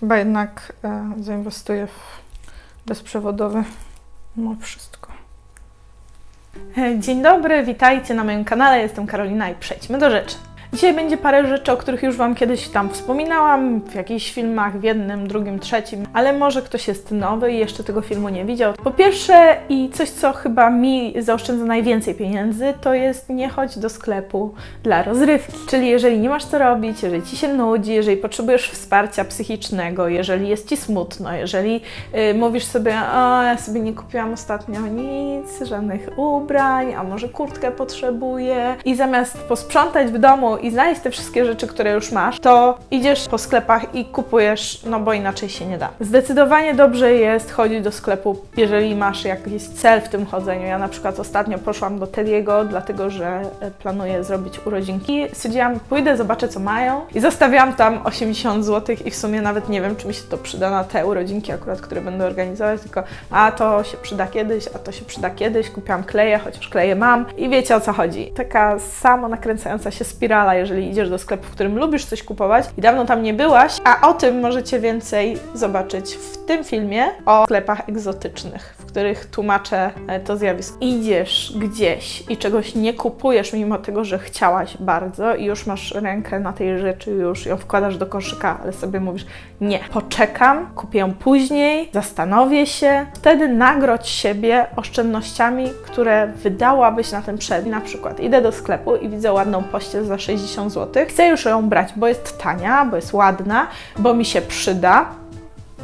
Chyba jednak e, zainwestuję w bezprzewodowy no wszystko. E, Dzień dobry, witajcie na moim kanale, jestem Karolina i przejdźmy do rzeczy. Dzisiaj będzie parę rzeczy, o których już Wam kiedyś tam wspominałam, w jakichś filmach, w jednym, drugim, trzecim, ale może ktoś jest nowy i jeszcze tego filmu nie widział. Po pierwsze i coś, co chyba mi zaoszczędza najwięcej pieniędzy, to jest nie chodź do sklepu dla rozrywki. Czyli jeżeli nie masz co robić, jeżeli Ci się nudzi, jeżeli potrzebujesz wsparcia psychicznego, jeżeli jest Ci smutno, jeżeli y, mówisz sobie, o ja sobie nie kupiłam ostatnio nic, żadnych ubrań, a może kurtkę potrzebuję i zamiast posprzątać w domu i znaleźć te wszystkie rzeczy, które już masz, to idziesz po sklepach i kupujesz, no bo inaczej się nie da. Zdecydowanie dobrze jest chodzić do sklepu, jeżeli masz jakiś cel w tym chodzeniu. Ja na przykład ostatnio poszłam do Tediego, dlatego że e, planuję zrobić urodzinki. Stwierdziłam, pójdę, zobaczę co mają i zostawiłam tam 80 zł i w sumie nawet nie wiem, czy mi się to przyda na te urodzinki akurat, które będę organizować, tylko a to się przyda kiedyś, a to się przyda kiedyś. Kupiłam kleje, chociaż kleje mam i wiecie o co chodzi. Taka samo nakręcająca się spirala, jeżeli idziesz do sklepu, w którym lubisz coś kupować i dawno tam nie byłaś, a o tym możecie więcej zobaczyć w tym filmie o sklepach egzotycznych, w których tłumaczę e, to zjawisko. Idziesz gdzieś i czegoś nie kupujesz, mimo tego, że chciałaś bardzo i już masz rękę na tej rzeczy, już ją wkładasz do koszyka, ale sobie mówisz, nie, poczekam, kupię ją później, zastanowię się. Wtedy nagrodź siebie oszczędnościami, które wydałabyś na ten przedmiot. Na przykład idę do sklepu i widzę ładną pościel za 60 zł. Chcę już ją brać, bo jest tania, bo jest ładna, bo mi się przyda.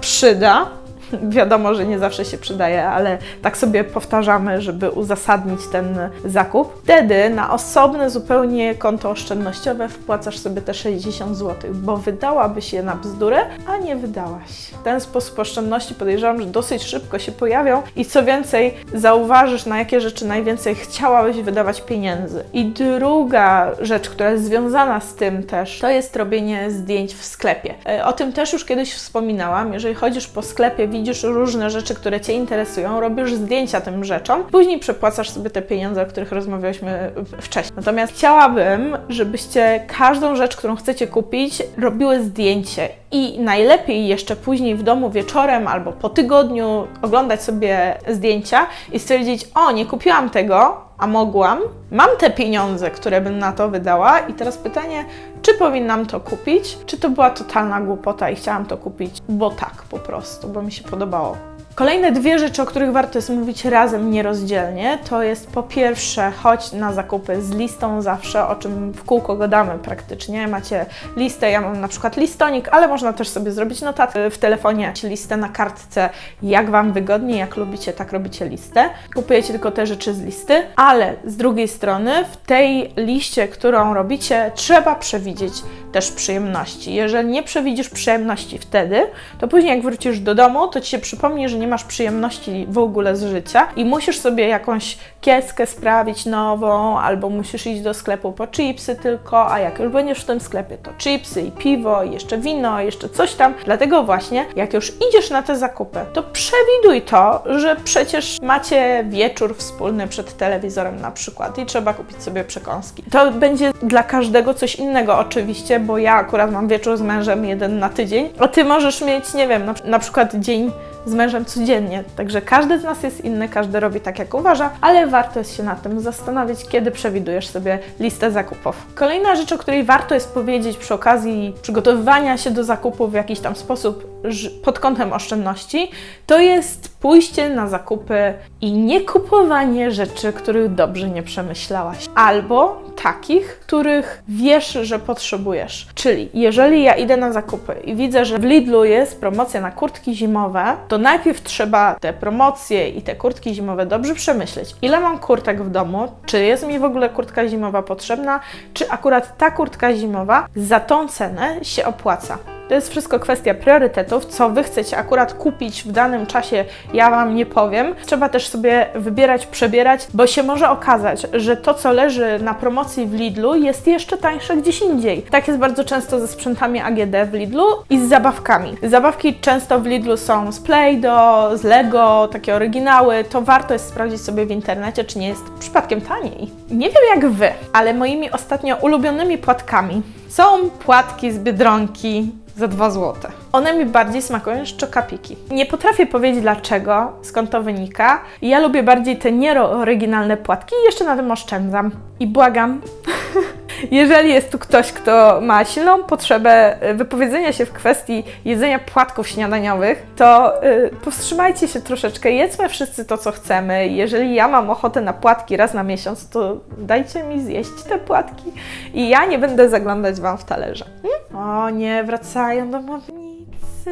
Przyda. Wiadomo, że nie zawsze się przydaje, ale tak sobie powtarzamy, żeby uzasadnić ten zakup. Wtedy na osobne zupełnie konto oszczędnościowe wpłacasz sobie te 60 zł, bo wydałabyś je na bzdurę, a nie wydałaś. W ten sposób oszczędności podejrzewam, że dosyć szybko się pojawią i co więcej, zauważysz, na jakie rzeczy najwięcej chciałabyś wydawać pieniędzy. I druga rzecz, która jest związana z tym też, to jest robienie zdjęć w sklepie. E, O tym też już kiedyś wspominałam. Jeżeli chodzisz po sklepie, widzisz różne rzeczy, które Cię interesują, robisz zdjęcia tym rzeczom, później przepłacasz sobie te pieniądze, o których rozmawialiśmy wcześniej. Natomiast chciałabym, żebyście każdą rzecz, którą chcecie kupić, robiły zdjęcie i najlepiej jeszcze później w domu wieczorem albo po tygodniu oglądać sobie zdjęcia i stwierdzić, o, nie kupiłam tego, a mogłam, mam te pieniądze, które bym na to wydała. I teraz pytanie, czy powinnam to kupić, czy to była totalna głupota i chciałam to kupić, bo tak po prostu, bo mi się podobało. Kolejne dwie rzeczy, o których warto jest mówić razem, nierozdzielnie, to jest po pierwsze, chodź na zakupy z listą zawsze, o czym w kółko gadamy praktycznie. Macie listę, ja mam na przykład listonik, ale można też sobie zrobić notatkę w telefonie, listę na kartce, jak Wam wygodnie, jak lubicie, tak robicie listę. Kupujecie tylko te rzeczy z listy, ale z drugiej strony w tej liście, którą robicie, trzeba przewidzieć też przyjemności. Jeżeli nie przewidzisz przyjemności wtedy, to później jak wrócisz do domu, to Ci się przypomni, że nie masz przyjemności w ogóle z życia i musisz sobie jakąś kieskę sprawić nową, albo musisz iść do sklepu po chipsy tylko, a jak już będziesz w tym sklepie, to chipsy i piwo, i jeszcze wino, i jeszcze coś tam. Dlatego właśnie, jak już idziesz na te zakupy, to przewiduj to, że przecież macie wieczór wspólny przed telewizorem na przykład i trzeba kupić sobie przekąski. To będzie dla każdego coś innego oczywiście, bo ja akurat mam wieczór z mężem jeden na tydzień, a ty możesz mieć, nie wiem, na, na przykład dzień z mężem codziennie. Także każdy z nas jest inny, każdy robi tak, jak uważa, ale warto jest się nad tym zastanowić, kiedy przewidujesz sobie listę zakupów. Kolejna rzecz, o której warto jest powiedzieć przy okazji przygotowywania się do zakupu w jakiś tam sposób pod kątem oszczędności, to jest pójście na zakupy i nie kupowanie rzeczy, których dobrze nie przemyślałaś. Albo takich, których wiesz, że potrzebujesz. Czyli jeżeli ja idę na zakupy i widzę, że w Lidlu jest promocja na kurtki zimowe, to najpierw trzeba te promocje i te kurtki zimowe dobrze przemyśleć. Ile mam kurtek w domu? Czy jest mi w ogóle kurtka zimowa potrzebna? Czy akurat ta kurtka zimowa za tą cenę się opłaca? To jest wszystko kwestia priorytetów, co Wy chcecie akurat kupić w danym czasie, ja Wam nie powiem. Trzeba też sobie wybierać, przebierać, bo się może okazać, że to, co leży na promocji w Lidlu, jest jeszcze tańsze gdzieś indziej. Tak jest bardzo często ze sprzętami AGD w Lidlu i z zabawkami. Zabawki często w Lidlu są z Play-Doh, z Lego, takie oryginały. To warto jest sprawdzić sobie w internecie, czy nie jest przypadkiem taniej. Nie wiem jak Wy, ale moimi ostatnio ulubionymi płatkami Są płatki z Biedronki za 2 zł. One mi bardziej smakują niż czokapiki. Nie potrafię powiedzieć dlaczego, skąd to wynika. Ja lubię bardziej te nieoryginalne płatki i jeszcze na tym oszczędzam. I błagam, jeżeli jest tu ktoś, kto ma silną potrzebę y, wypowiedzenia się w kwestii jedzenia płatków śniadaniowych, to y, powstrzymajcie się troszeczkę, jedzmy wszyscy to, co chcemy. Jeżeli ja mam ochotę na płatki raz na miesiąc, to dajcie mi zjeść te płatki i ja nie będę zaglądać Wam w talerze. Hmm? O nie, wracają domownicy.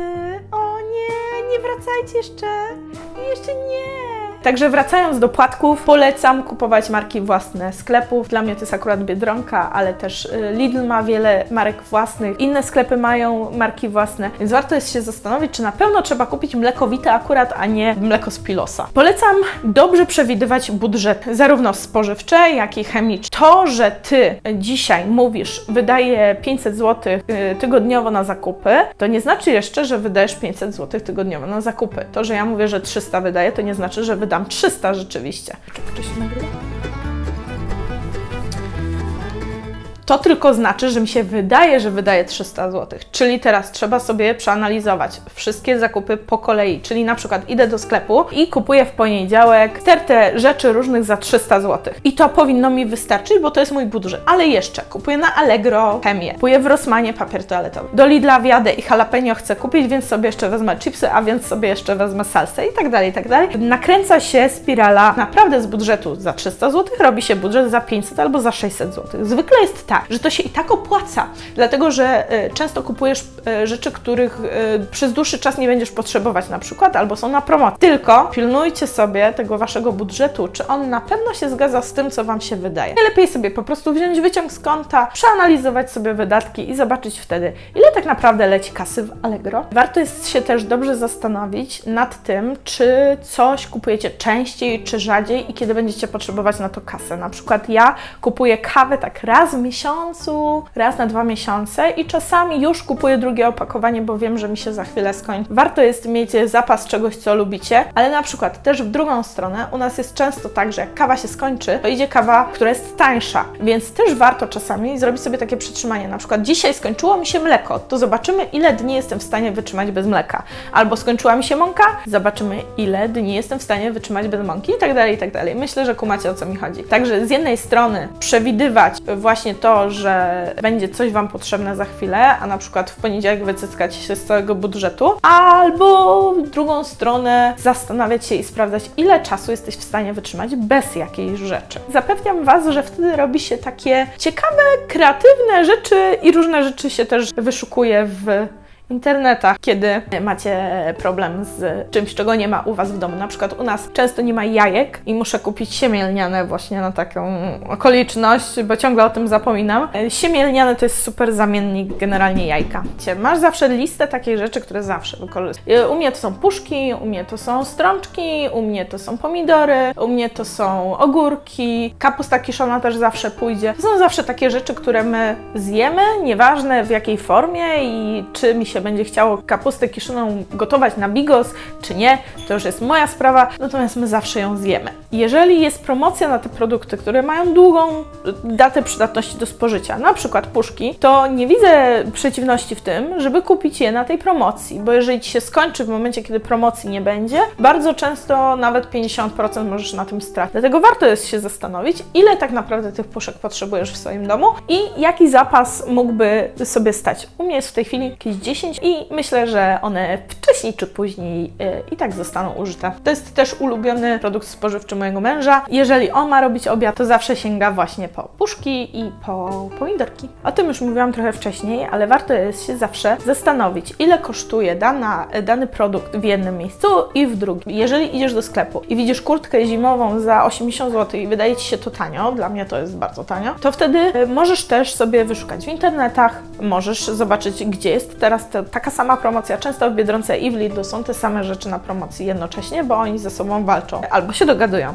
O nie, nie wracajcie jeszcze. Jeszcze nie. Także wracając do płatków, polecam kupować marki własne sklepów. Dla mnie to jest akurat Biedronka, ale też y, Lidl ma wiele marek własnych. Inne sklepy mają marki własne, więc warto jest się zastanowić, czy na pewno trzeba kupić mlekowite akurat, a nie mleko z Pilosa. Polecam dobrze przewidywać budżet, zarówno spożywcze, jak i chemiczne. To, że Ty dzisiaj mówisz, wydaję 500 zł tygodniowo na zakupy, to nie znaczy jeszcze, że wydajesz 500 zł tygodniowo na zakupy. To, że ja mówię, że 300 wydaję, to nie znaczy, że wydam 300 rzeczywiście. Czy ktoś nagrywa? To tylko znaczy, że mi się wydaje, że wydaje 300 zł. Czyli teraz trzeba sobie przeanalizować wszystkie zakupy po kolei. Czyli na przykład idę do sklepu i kupuję w poniedziałek stertę rzeczy różnych za 300 zł. I to powinno mi wystarczyć, bo to jest mój budżet. Ale jeszcze kupuję na Allegro chemię, kupuję w Rossmanie papier toaletowy. Do Lidla wjadę i jalapeno chcę kupić, więc sobie jeszcze wezmę chipsy, a więc sobie jeszcze wezmę salsę i tak dalej, i tak dalej. Nakręca się spirala naprawdę z budżetu za 300 zł, robi się budżet za 500 albo za 600 zł. Zwykle jest tak, że to się i tak opłaca, dlatego że y, często kupujesz y, rzeczy, których y, przez dłuższy czas nie będziesz potrzebować na przykład, albo są na promocji. Tylko pilnujcie sobie tego waszego budżetu, czy on na pewno się zgadza z tym, co wam się wydaje. Najlepiej sobie po prostu wziąć wyciąg z konta, przeanalizować sobie wydatki i zobaczyć wtedy, ile tak naprawdę leci kasy w Allegro. Warto jest się też dobrze zastanowić nad tym, czy coś kupujecie częściej, czy rzadziej i kiedy będziecie potrzebować na to kasę. Na przykład ja kupuję kawę tak raz w miesiącu, raz na dwa miesiące i czasami już kupuję drugie opakowanie, bo wiem, że mi się za chwilę skończy. Warto jest mieć zapas czegoś, co lubicie, ale na przykład też w drugą stronę u nas jest często tak, że jak kawa się skończy, to idzie kawa, która jest tańsza, więc też warto czasami zrobić sobie takie przytrzymanie. Na przykład dzisiaj skończyło mi się mleko, to zobaczymy, ile dni jestem w stanie wytrzymać bez mleka. Albo skończyła mi się mąka, zobaczymy, ile dni jestem w stanie wytrzymać bez mąki i tak dalej, i tak dalej. Myślę, że kumacie o co mi chodzi. Także z jednej strony przewidywać właśnie to, że będzie coś Wam potrzebne za chwilę, a na przykład w poniedziałek wycyskać się z całego budżetu, albo w drugą stronę zastanawiać się i sprawdzać, ile czasu jesteś w stanie wytrzymać bez jakiejś rzeczy. Zapewniam Was, że wtedy robi się takie ciekawe, kreatywne rzeczy i różne rzeczy się też wyszukuje w internetach, kiedy macie problem z czymś, czego nie ma u Was w domu. Na przykład u nas często nie ma jajek i muszę kupić siemielniane właśnie na taką okoliczność, bo ciągle o tym zapominam. Siemielniane to jest super zamiennik generalnie jajka. Masz zawsze listę takich rzeczy, które zawsze wykorzystujesz. U mnie to są puszki, u mnie to są strączki, u mnie to są pomidory, u mnie to są ogórki, kapusta kiszona też zawsze pójdzie. To są zawsze takie rzeczy, które my zjemy, nieważne w jakiej formie i czy mi się będzie chciało kapustę kiszoną gotować na bigos, czy nie, to już jest moja sprawa, natomiast my zawsze ją zjemy. Jeżeli jest promocja na te produkty, które mają długą datę przydatności do spożycia, na przykład puszki, to nie widzę przeciwności w tym, żeby kupić je na tej promocji, bo jeżeli Ci się skończy w momencie, kiedy promocji nie będzie, bardzo często nawet 50% możesz na tym stracić. Dlatego warto jest się zastanowić, ile tak naprawdę tych puszek potrzebujesz w swoim domu i jaki zapas mógłby sobie stać. U mnie jest w tej chwili jakieś 10 i myślę, że one wcześniej czy później y, i tak zostaną użyte. To jest też ulubiony produkt spożywczy mojego męża. Jeżeli on ma robić obiad, to zawsze sięga właśnie po puszki i po pomidorki. O tym już mówiłam trochę wcześniej, ale warto jest się zawsze zastanowić, ile kosztuje dana, dany produkt w jednym miejscu i w drugim. Jeżeli idziesz do sklepu i widzisz kurtkę zimową za 80 zł i wydaje Ci się to tanio, dla mnie to jest bardzo tanio, to wtedy y, możesz też sobie wyszukać w internetach, możesz zobaczyć, gdzie jest teraz to taka sama promocja. Często w Biedronce i w Lidlu są te same rzeczy na promocji jednocześnie, bo oni ze sobą walczą albo się dogadują.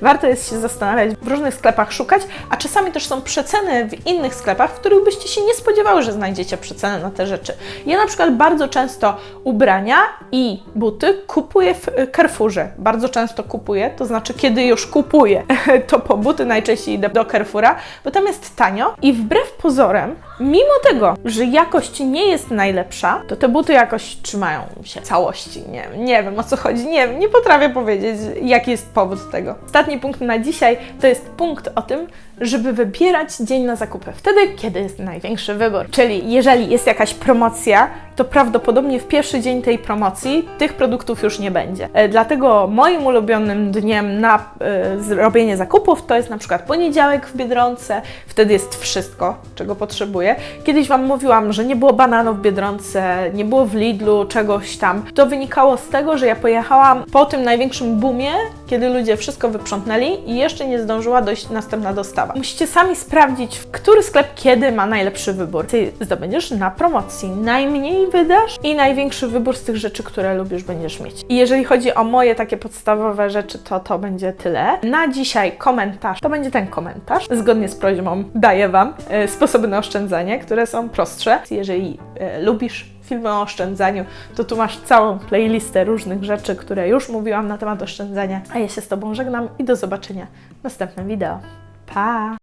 Warto jest się zastanawiać, w różnych sklepach szukać, a czasami też są przeceny w innych sklepach, w których byście się nie spodziewały, że znajdziecie przecenę na te rzeczy. Ja na przykład bardzo często ubrania i buty kupuję w Carrefourze. Bardzo często kupuję, to znaczy kiedy już kupuję, to po buty najczęściej idę do Carrefoura, bo tam jest tanio i wbrew pozorem Mimo tego, że jakość nie jest najlepsza, to te buty jakoś trzymają się całości. Nie, nie wiem o co chodzi, nie nie potrafię powiedzieć, jaki jest powód tego. Ostatni punkt na dzisiaj to jest punkt o tym, żeby wybierać dzień na zakupy. Wtedy, kiedy jest największy wybór. Czyli jeżeli jest jakaś promocja, to prawdopodobnie w pierwszy dzień tej promocji tych produktów już nie będzie. E, Dlatego moim ulubionym dniem na e, zrobienie zakupów to jest na przykład poniedziałek w Biedronce. Wtedy jest wszystko, czego potrzebuję. Kiedyś Wam mówiłam, że nie było bananów w Biedronce, nie było w Lidlu czegoś tam. To wynikało z tego, że ja pojechałam po tym największym boomie, kiedy ludzie wszystko wyprzątnęli i jeszcze nie zdążyła dojść następna dostawa. Musicie sami sprawdzić, który sklep kiedy ma najlepszy wybór. Ty zdobędziesz na promocji, najmniej wydasz i największy wybór z tych rzeczy, które lubisz, będziesz mieć. I jeżeli chodzi o moje takie podstawowe rzeczy, to to będzie tyle. Na dzisiaj komentarz, to będzie ten komentarz. Zgodnie z prośbą daję Wam e, sposoby na oszczędzanie, które są prostsze. Jeżeli e, lubisz filmy o oszczędzaniu, to tu masz całą playlistę różnych rzeczy, które już mówiłam na temat oszczędzania. A ja się z Tobą żegnam i do zobaczenia w następnym wideo. Pa!